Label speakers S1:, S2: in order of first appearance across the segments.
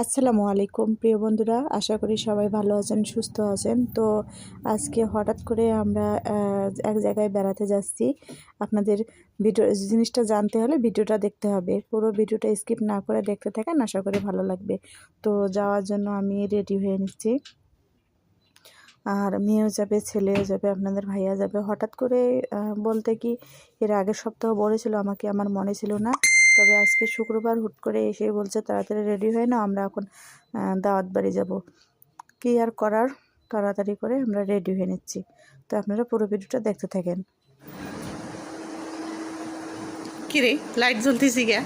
S1: আসসালামু আলাইকুম, প্রিয় বন্ধুরা। আশা করি সবাই ভালো আছেন, সুস্থ আছেন। তো আজকে হঠাৎ করে আমরা এক জায়গায় বেড়াতে যাচ্ছি। আপনাদের ভিডিও, জিনিসটা জানতে হলে ভিডিওটা দেখতে হবে। পুরো ভিডিওটা স্কিপ না করে দেখতে থাকেন, আশা করি ভালো লাগবে। তো যাওয়ার জন্য আমি রেডি হয়ে নিচ্ছি। আর মেয়েও যাবে, ছেলেও যাবে, আপনাদের ভাইয়া যাবে। হঠাৎ করে বলতে কি, এর আগের সপ্তাহ বলেছিল আমাকে আমার মনে ছিল না। তবে আজকে শুক্রবার হুট করে এসে বলছে তাড়াতাড়ি রেডি হয়ে না আমরা এখন দাওয়াত বাড়ি যাব। কী আর করার? তাড়াতাড়ি করে আমরা রেডি হয়ে নিচ্ছি। তো আপনারা পুরো ভিডিওটা দেখতে থাকেন।
S2: কি রে লাইট জ্বলতেছি গা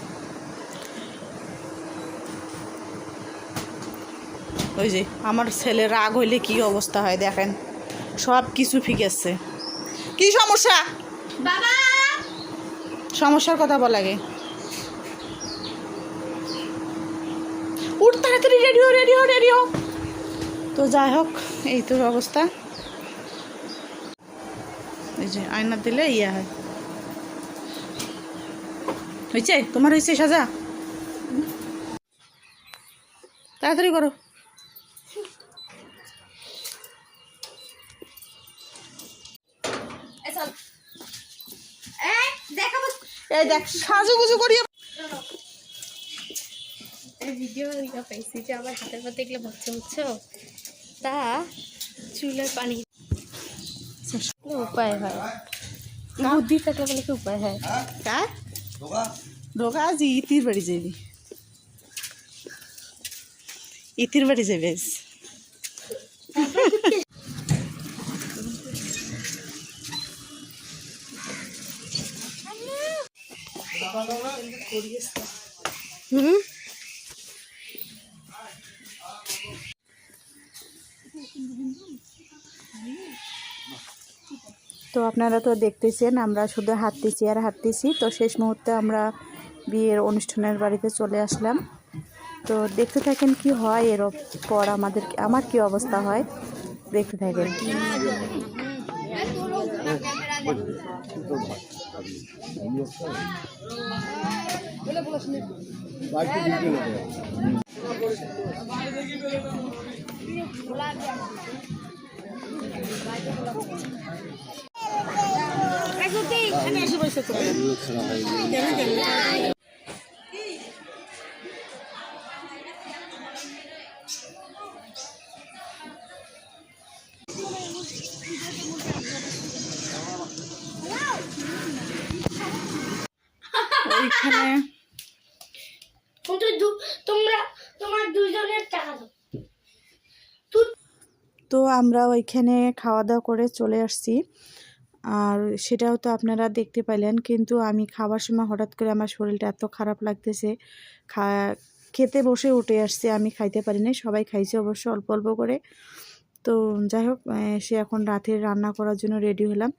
S2: ওই যে আমার ছেলে রাগ হইলে কি অবস্থা হয় দেখেন। সব কিছু ফিকেছে কি সমস্যা?
S3: বাবা!
S2: সমস্যার কথা বলা গে উঠ তাড়াতাড়ি রেডি হো রেডি হো রেডি হো। তো যাই হোক এই তো অবস্থা। এই যে আয়না দিলে ইয়া হয়। হয়েছে তোমার হয়েছে সাজা? তাড়াতাড়ি করো।
S3: এই
S2: দেখ সাজুগুজু করিয়ে
S3: এই ভিডিও ইয়া পাইছি যে আমার হাতের পর দেখলে বাচ্চা বুঝছ? তা চুলের পানি উপায় হয়? বুদ্ধি থাকলে বলে কি উপায় হয়?
S2: তা? ঢোকা আজ ইতির বাড়ি যাবি ইতির বাড়ি যাবে।
S3: হুম?
S1: তো আপনারা তো দেখতেছেন, আমরা শুধু হাঁটতেছি আর হাঁটতেছি। তো শেষ মুহূর্তে আমরা বিয়ের অনুষ্ঠানের বাড়িতে চলে আসলাম। তো দেখতে থাকেন কি হয় এর পর আমাদের আমার কি অবস্থা হয়, দেখতে থাকেন।
S3: তোমরা তোমার দুইজনের টাকা দাও।
S1: তো আমরা ওইখানে খাওয়া দাওয়া করে চলে আসছি। আর সেটাও তো আপনারা দেখতে পাইলেন। কিন্তু আমি খাবার সময় হঠাৎ করে আমার শরীরটা এত খারাপ লাগতেছে, খা, খেতে বসে উঠে আসছে, আমি খাইতে পারিনি সবাই খাইছে অবশ্য অল্প অল্প করে। তো যাই হোক সে এখন রাতের রান্না করার জন্য রেডি হলাম।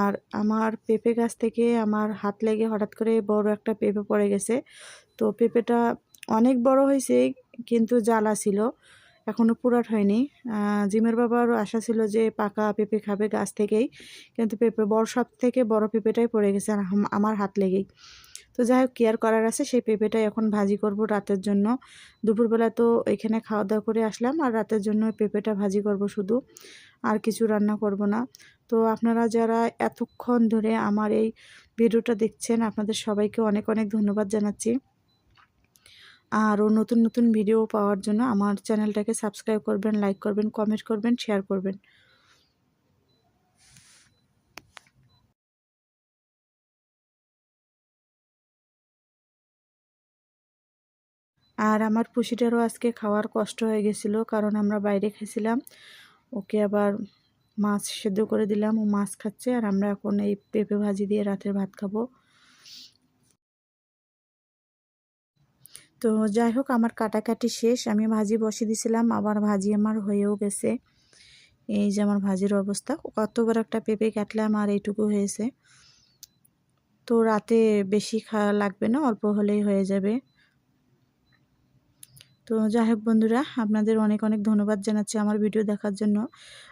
S1: আর আমার পেঁপে গাছ থেকে আমার হাত লেগে হঠাৎ করে বড় একটা পেঁপে পড়ে গেছে। তো পেঁপেটা অনেক বড় হয়েছে কিন্তু জ্বালা ছিল। এখনও পুরাট হয়নি। জিমের বাবারও আশা ছিল যে পাকা পেঁপে খাবে গাছ থেকেই, কিন্তু পেঁপে, বড় সব থেকে বড় পেঁপেটাই পড়ে গেছে আমার হাত লেগেই। তো যাই হোক কেয়ার করার আছে? সেই পেঁপেটাই এখন ভাজি করব রাতের জন্য। দুপুরবেলা তো এখানে খাওয়া দাওয়া করে আসলাম আর রাতের জন্য পেঁপেটা ভাজি করব শুধু, আর কিছু রান্না করব না। তো আপনারা যারা এতক্ষণ ধরে আমার এই ভিডিওটা দেখছেন, আপনাদের সবাইকে অনেক অনেক ধন্যবাদ জানাচ্ছি। আরও নতুন নতুন ভিডিও পাওয়ার জন্য আমার চ্যানেলটাকে সাবস্ক্রাইব করবেন লাইক করবেন কমেন্ট করবেন শেয়ার করবেন। আর আমার পুষিটারও আজকে খাওয়ার কষ্ট হয়ে গেছিল, কারণ আমরা বাইরে খেয়েছিলাম। ওকে আবার মাছ সেদ্ধ করে দিলাম, ও মাছ খাচ্ছে, আর আমরা এখন এই পেঁপে ভাজি দিয়ে রাতের ভাত খাব। তো যাই হোক আমার কাটাকাটি শেষ। আমি ভাজি বসিয়ে দিয়েছিলাম আবার ভাজি আমার হয়েও গেছে। এই যে আমার ভাজির অবস্থা। কত বড় একটা পেঁপে কাটলাম আর এইটুকু হয়েছে। তো রাতে বেশি খাওয়া লাগবে না, অল্প হলেই হয়ে যাবে। তো যাই হোক বন্ধুরা, আপনাদের অনেক অনেক ধন্যবাদ জানাচ্ছি আমার ভিডিও দেখার জন্য।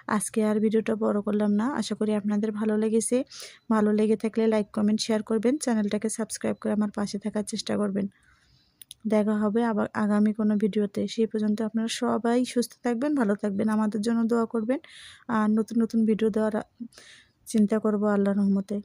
S1: আজকে আর ভিডিওটা বড় করলাম না। আশা করি আপনাদের ভালো লেগেছে। ভালো লেগে থাকলে লাইক, কমেন্ট, শেয়ার করবেন। চ্যানেলটাকে সাবস্ক্রাইব করে আমার পাশে থাকার চেষ্টা করবেন। দেখা হবে আবার আগামী কোনো ভিডিওতে। সেই পর্যন্ত আপনারা সবাই সুস্থ থাকবেন, ভালো থাকবেন, আমাদের জন্য দোয়া করবেন। আর নতুন নতুন ভিডিও দেওয়ার চিন্তা করব আল্লাহ রহমতে।